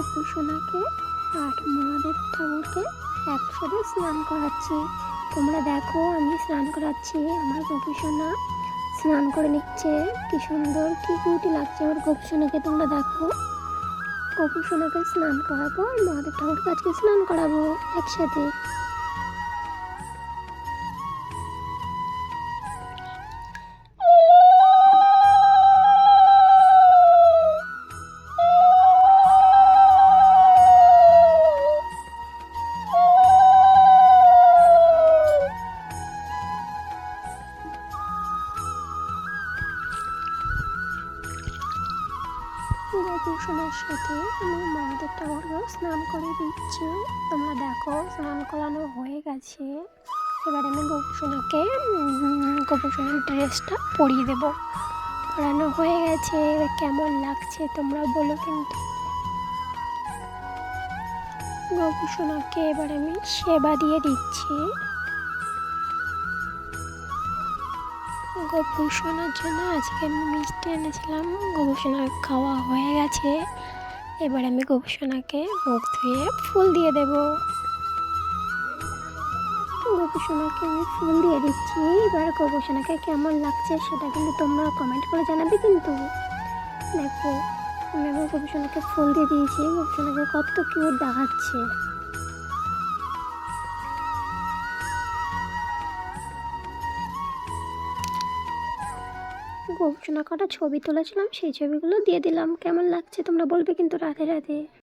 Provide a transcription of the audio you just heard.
গপু সোনাকে আর মহাদেব ঠাকুরকে একসাথে স্নান করাচ্ছি। তোমরা দেখো, আমি স্নান করাচ্ছি। আমার গপু সোনা স্নান করে নিচ্ছে। কি সুন্দর, কি কিউটি লাগছে আমার গপু সোনাকে তোমরা দেখো। গপু সোনাকে স্নান করাবো আর মহাদেব ঠাকুরকে আজকে স্নান করাবো একসাথে। গোপুসোনার সাথে আমি মহাদেব ঠাকুরকেও স্নান করে দিচ্ছি। তোমরা দেখো, স্নান করানো হয়ে গেছে। এবার আমি গোপুসোনাকে গোপুসোনার ড্রেসটা পরিয়ে দেবো। পরানো হয়ে গেছে, এবার কেমন লাগছে তোমরা বলো কিন্তু। গোপুসোনাকে এবার আমি সেবা দিয়ে দিচ্ছি। গোপুসোনার জন্য আজকে আমি মিষ্টি এনেছিলাম। গোপুসোনার খাওয়া হয়ে গেছে। এবার আমি গোপুসোনাকে মুখ ধুয়ে ফুল দিয়ে দেব। গোপুসোনাকে আমি ফুল দিয়ে দিচ্ছি। এবার গোপুসোনাকে কেমন লাগছে সেটা কিন্তু তোমরা কমেন্ট করে জানাবে কিন্তু। দেখো, আমি আমার গোপুসোনাকে ফুল দিয়ে দিয়েছি। গোপুসোনাকে কত কিউট দেখাচ্ছে। গোপসোনা করা ছবি তুলেছিলাম, সেই ছবিগুলো দিয়ে দিলাম। কেমন লাগছে তোমরা বলবে কিন্তু রাতে রাতে